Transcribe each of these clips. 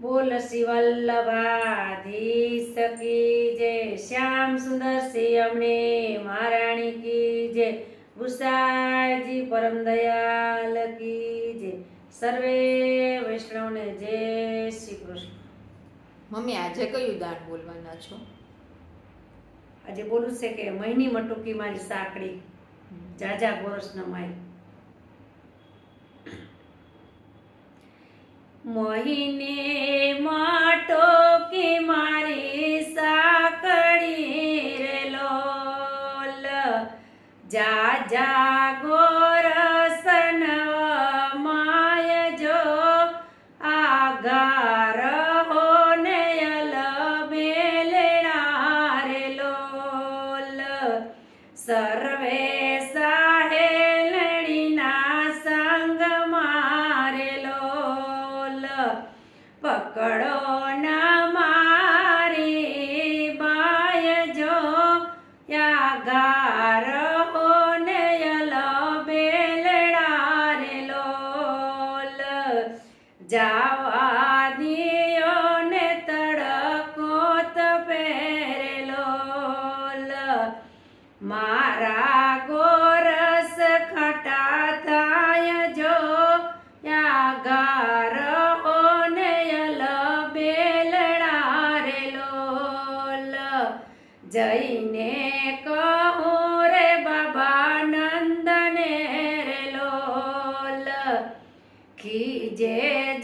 બોલ શિવલ્લભાધી સકી કી જય. શ્યામ સુંદર શ્રી અમને મહારાણી કી જય. ગુસાઈજી પરમ દયાલ કી જય. સર્વે વૈષ્ણવને જય શ્રી કૃષ્ણ. મમ્મી આજે કયું દાન બોલવાના છો? આજે બોલું છે કે મહિની મટુકી મારી સાકડી જાજા ગોરસ નમાય મહિને માટોકી મારી સાકડી રે લોલ. જા જા ગોરસન માય જો. આગાર હોને અલ મેલણા રે લોલ. સર્વે પકડો ના મારી બાય જો. યાગાર હોને યલ બેલડા રે લોલ. જાવા દિયો ને તડકો મારા ગોરસ જઈને કહો રે બાબા નંદને રે લોલ ખીજે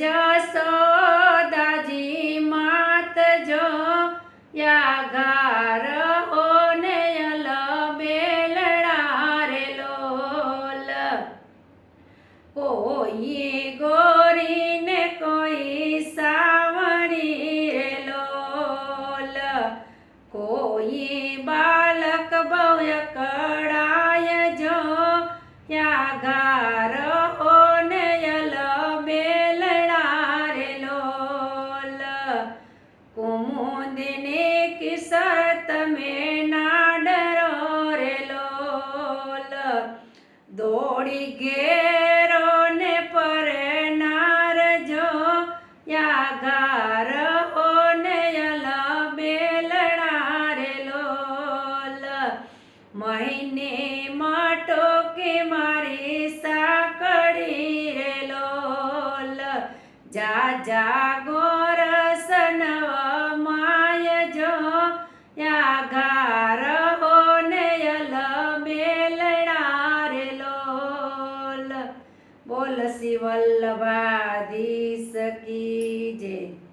જસોદાજી માત જો યાગાર બાલક ભવ્ય કડાય જો યાગાર હોને યલ બેલડા રે લોલ. કુમુદિને કિસર તમે ના ડરો રે લોલ. દોડી ઘેરો બોલ શ્રી વલ્લભાધીશ કી જય